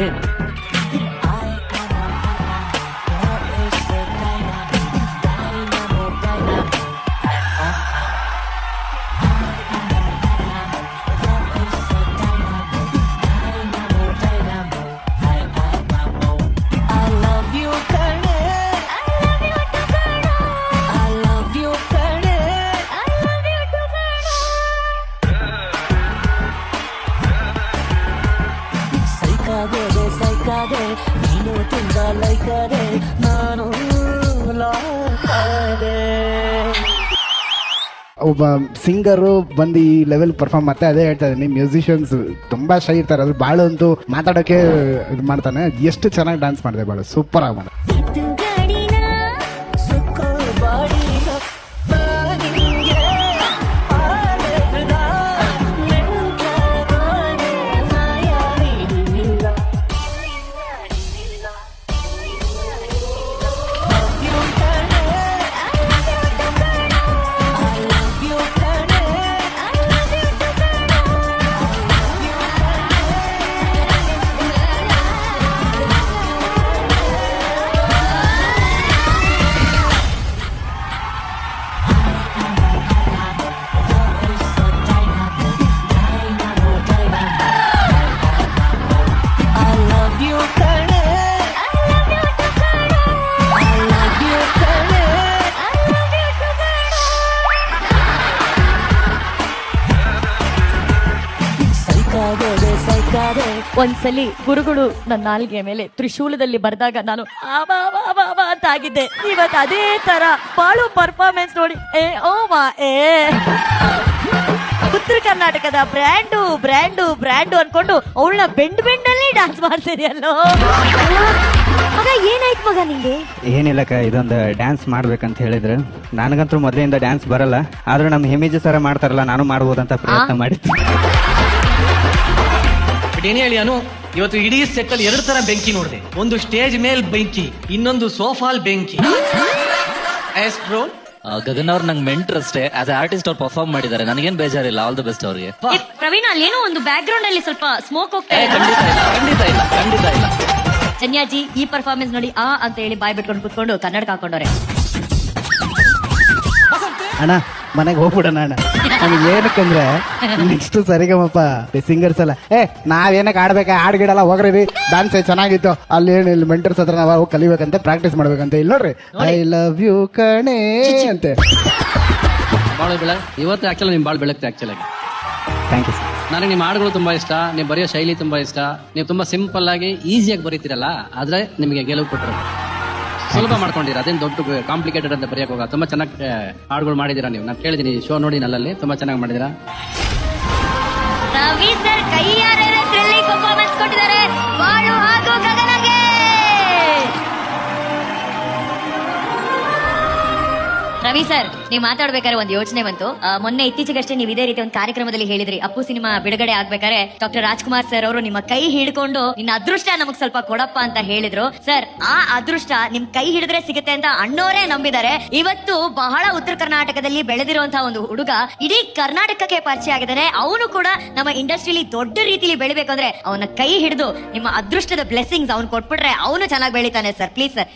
Yeah. ನಾನು ಒಬ್ಬ ಸಿಂಗರು ಬಂದು ಈ ಲೆವೆಲ್ ಪರ್ಫಾರ್ಮ್ ಮತ್ತೆ ಅದೇ ಹೇಳ್ತಾ ಇದ್ದೀನಿ. ಮ್ಯೂಸಿಷಿಯನ್ಸ್ ತುಂಬಾ ಶೈ ಇರ್ತಾರೆ. ಅದು ಬಾಳು ಅಂತೂ ಮಾತಾಡೋಕೆ ಇದು ಮಾಡ್ತಾನೆ. ಎಷ್ಟು ಚೆನ್ನಾಗಿ ಡ್ಯಾನ್ಸ್ ಮಾಡಿದೆ ಬಾಳು. ಸೂಪರ್ ಆಗಿ ಮಾಡಿದೆ. ಸೈಕಾದೆ ಒಂದ್ಸಲಿ ಗುರುಗಳು ನನ್ನ ನಾಲ್ಗೆ ಮೇಲೆ ತ್ರಿಶೂಲದಲ್ಲಿ ಬರೆದಾಗ ನಾನು ಆ ಬಾ ಬಾ ಬಾ ಬಾ ಅಂತ ಆಗಿದ್ದೆ. ಇವತ್ತು ಅದೇ ತರ ಬಾಳು ಪರ್ಫಾರ್ಮೆನ್ಸ್ ನೋಡಿ. ಏ ಓ ಮಾ ಏ. ಉತ್ತರ ಕರ್ನಾಟಕದ ಬ್ರ್ಯಾಂಡು ಬ್ರ್ಯಾಂಡು ಬ್ರ್ಯಾಂಡು ಅನ್ಕೊಂಡು ಅವಳನ್ನ ಬೆಂಡ್ ಬೆಂಡಲ್ಲಿ ಡಾನ್ಸ್ ಮಾಡ್ತಿದ್ಯಲ್ಲೋ ಮಗ ಏನಾಯ್ತು ಮಗ ನಿಂಗೆ? ಏನಿಲ್ಲಕ್ಕ ಇದೊಂದು ಡ್ಯಾನ್ಸ್ ಮಾಡ್ಬೇಕಂತ ಹೇಳಿದ್ರು. ನನಗಂತೂ ಮೊದಲಿಂದ ಡ್ಯಾನ್ಸ್ ಬರಲ್ಲ. ಆದ್ರೂ ನಮ್ಮ ಹೆಮೇಜ್ ಸರ ಮಾಡ್ತಾರಲ್ಲ ನಾನು ಮಾಡ್ಬೋದಂತ ಪ್ರಯತ್ನ ಮಾಡಿದ್ದೆ. ಬಟ್ ಏನೇ ಹೇಳಿ ಅನು? ಇವತ್ತು ಇಡೀ ಸೆಟ್ ಅಲ್ಲಿ ಎರಡು ತರ ಬೆಂಕಿ ನೋಡಿದೆ. ಒಂದು ಸ್ಟೇಜ್ ಮೇಲ್ ಬೆಂಕಿ ಇನ್ನೊಂದು ಸೋಫಾಲ್ ಬೆಂಕಿ. ಎಸ್ ಬ್ರೋ ಆ, ಗಗನ್ ಅವ್ರು ನಂಗೆ ಮೆಂಟ್ರ್ ಅಷ್ಟೇ. ಆಸ್ ಆರ್ಟಿಸ್ಟ್ ಅವ್ರು ಪರ್ಫಾರ್ಮ್ ಮಾಡಿದ್ದಾರೆ. ನನಗೇನು ಬೇಜಾರಿಲ್ಲ. ಆಲ್ ದ ಬೆಸ್ಟ್ ಅವ್ರಿಗೆ. ಪ್ರವೀಣ್ ಅಲ್ಲಿ ಏನೋ ಒಂದು ಬ್ಯಾಕ್ ಗ್ರೌಂಡ್ ಅಲ್ಲಿ ಸ್ವಲ್ಪ ಸ್ಮೋಕ್ ಹೋಗ್ತಾ ಏ, ಇದೆ. ಖಂಡಿತ ಇಲ್ಲ. ಖಂಡಿತ ಇಲ್ಲ. ಖಂಡಿತ ಇಲ್ಲ. ಚನ್ಯಾಜಿ ಈ ಪರ್ಫಾರ್ಮೆನ್ಸ್ ನೋಡಿ ಆ ಅಂತ ಹೇಳಿ ಬಾಯ್ ಬಿಟ್ಕೊಂಡು ಕುತ್ಕೊಂಡು ಕನ್ನಡಕ ಹಾಕೊಂಡವ್ರೆ. ಅಣ್ಣ ಮನೆಗೆ ಹೋಗ್ಬಿಡೋಣ ಅಣ್ಣ. ನಮ್ಗೆ ಏನಕ್ಕಂದ್ರೆ ನೆಕ್ಸ್ಟ್ ಸರಿಗಮಪ್ಪ ಸಿಂಗರ್ಸ್ ಅಲ್ಲ ಏ ನಾವೇನಕ್ಕೆ ಆಡ್ಬೇಕಾ ಹಾಡ್ಗಿಡಲ್ಲ ಹೋಗ್ರಿ ಡ್ಯಾನ್ಸ್ ಚೆನ್ನಾಗಿತ್ತು. ಅಲ್ಲಿ ಏನು ಇಲ್ಲಿ ಮೆಂಟರ್ಸ್ ಹತ್ರ ನಾವು ಹೋಗಿ ಕಲಿಬೇಕಂತೆ ಪ್ರಾಕ್ಟೀಸ್ ಮಾಡ್ಬೇಕಂತೆ. ಇಲ್ಲ ನೋಡ್ರಿ. ಐ ಲವ್ ಯು ಕಣೆ ಅಂತೆ. ಬಾಳ ಬೆಳ ಇವತ್ತು ಆಕ್ಚುಲಿ ನಿಮ್ ಭಾಳ ಬೆಳಗ್ತೆ ಆಕ್ಚುಲಿ ಥ್ಯಾಂಕ್ ಯು ನನಗೆ ನಿಮ್ಮ ಹಾಡುಗಳು ತುಂಬಾ ಇಷ್ಟ ನೀವು ಬರೆಯೋ ಶೈಲಿ ತುಂಬಾ ಇಷ್ಟ ನೀವು ತುಂಬಾ ಸಿಂಪಲ್ ಆಗಿ ಈಸಿಯಾಗಿ ಬರೀತಿರಲ್ಲ ಆದ್ರೆ ನಿಮಗೆ ಗೆಲುವು ಕೊಟ್ಟರು ಸುಲಭ ಮಾಡ್ಕೊಂಡಿರ. ಅದೇನು ದೊಡ್ಡ ಕಾಂಪ್ಲಿಕೇಟೆಡ್ ಅಂತ ಬರೆಯಕ್ಕೆ ಹೋಗ ತುಂಬಾ ಚೆನ್ನಾಗಿ ಹಾಡುಗಳು ಮಾಡಿದೀರಾ ನೀವು. ನಾನು ಕೇಳಿದೀನಿ ಶೋ ನೋಡಿ ನಲ್ಲಲ್ಲಿ ತುಂಬಾ ಚೆನ್ನಾಗಿ ಮಾಡಿದೀರಾ ರವಿ ಸರ್ ರವಿ ಸರ್, ನೀವು ಮಾತಾಡ್ಬೇಕಾದ್ರೆ ಒಂದು ಯೋಚನೆ ಬಂತು. ಮೊನ್ನೆ ಇತ್ತೀಚೆಗಷ್ಟೇ ನೀವು ಇದೇ ರೀತಿ ಒಂದು ಕಾರ್ಯಕ್ರಮದಲ್ಲಿ ಹೇಳಿದ್ರಿ. ಅಪ್ಪು ಸಿನಿಮಾ ಬಿಡುಗಡೆ ಆಗ್ಬೇಕಾದ್ರೆ ಡಾಕ್ಟರ್ ರಾಜ್ಕುಮಾರ್ ಸರ್ ಅವರು ನಿಮ್ಮ ಕೈ ಹಿಡ್ಕೊಂಡು ನಿನ್ನ ಅದೃಷ್ಟ ನಮಗ್ ಸ್ವಲ್ಪ ಕೊಡಪ್ಪ ಅಂತ ಹೇಳಿದ್ರು. ಸರ್, ಆ ಅದೃಷ್ಟ ನಿಮ್ ಕೈ ಹಿಡಿದ್ರೆ ಸಿಗುತ್ತೆ ಅಂತ ಅಣ್ಣೋರೇ ನಂಬಿದ್ದಾರೆ. ಇವತ್ತು ಬಹಳ ಉತ್ತರ ಕರ್ನಾಟಕದಲ್ಲಿ ಬೆಳೆದಿರುವಂತಹ ಒಂದು ಹುಡುಗ ಇಡೀ ಕರ್ನಾಟಕಕ್ಕೆ ಪರಿಚಯ ಆಗಿದ್ದಾನೆ. ಅವನು ಕೂಡ ನಮ್ಮ ಇಂಡಸ್ಟ್ರಿಲಿ ದೊಡ್ಡ ರೀತಿಲಿ ಬೆಳಿಬೇಕು ಅಂದ್ರೆ ಅವನ ಕೈ ಹಿಡಿದು ನಿಮ್ಮ ಅದೃಷ್ಟದ ಬ್ಲೆಸ್ಸಿಂಗ್ಸ್ ಅವ್ನು ಕೊಟ್ಬಿಟ್ರೆ ಅವನು ಚೆನ್ನಾಗಿ ಬೆಳಿತಾನೆ ಸರ್. Please sir.